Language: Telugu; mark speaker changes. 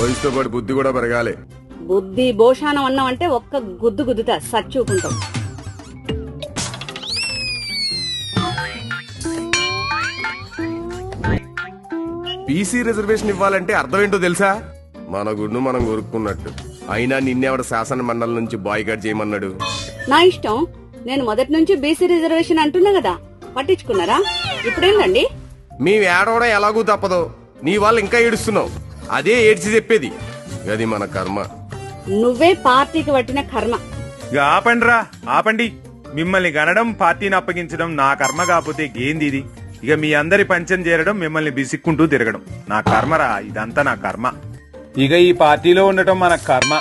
Speaker 1: వయసుతో పాటు బుద్ధి కూడా పెరగాలి.
Speaker 2: బుద్ధి భోషానం అన్నావంటే ఒక్క గుద్దు గుద్దుతా సచ్చూకుంటాం
Speaker 1: బీసీ రిజర్వేషన్ ఇవ్వాలంటే అర్థం ఏంటో తెలుసా? మన గుండు మనం కొరుక్కున్నట్టు. అయినా నిన్నెవడ శాసన మండలి నుంచి బాయ్ కట్ చేయమన్నాడు?
Speaker 2: నా ఇష్టం. నేను మొదటి నుంచి బీసీ రిజర్వేషన్ అంటున్నా కదా. పట్టించుకున్నారా? ఇప్పుడేందండి?
Speaker 1: మేము ఏడవడం ఎలాగూ తప్పదు. నీ వాళ్ళు ఇంకా ఏడుస్తున్నావు. అదే ఏడ్చి చెప్పేది. అది మన కర్మ.
Speaker 2: నువ్వే పార్టీకి పట్టిన కర్మ.
Speaker 3: ఇక ఆపండి రా ఆపండి. మిమ్మల్ని గనడం పార్టీని అప్పగించడం నా కర్మ కాకపోతే గేంది ఇది? ఇక మీ అందరి పంచం చేరడం మిమ్మల్ని బిసిక్కుంటూ తిరగడం. నా కర్మరా ఇదంతా నా కర్మ. ఇక ఈ పార్టీలో ఉండటం మన కర్మ.